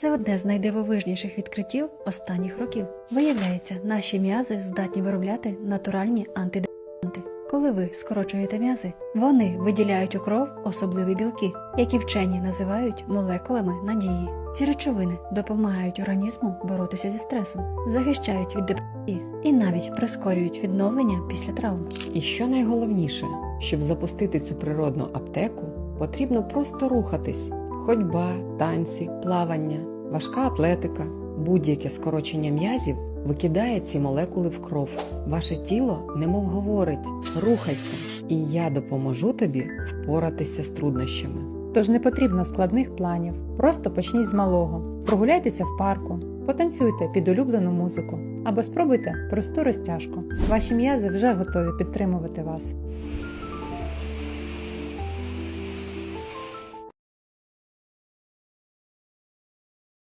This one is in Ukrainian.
Це одне з найдивовижніших відкриттів останніх років. Виявляється, наші м'язи здатні виробляти натуральні антидепресанти. Коли ви скорочуєте м'язи, вони виділяють у кров особливі білки, які вчені називають молекулами надії. Ці речовини допомагають організму боротися зі стресом, захищають від депресії і навіть прискорюють відновлення після травм. І що найголовніше, щоб запустити цю природну аптеку, потрібно просто рухатись: ходьба, танці, плавання, важка атлетика, будь-яке скорочення м'язів викидає ці молекули в кров. Ваше тіло немов говорить: рухайся, і я допоможу тобі впоратися з труднощами. Тож не потрібно складних планів, просто почніть з малого. Прогуляйтеся в парку, потанцюйте під улюблену музику або спробуйте просту розтяжку. Ваші м'язи вже готові підтримувати вас.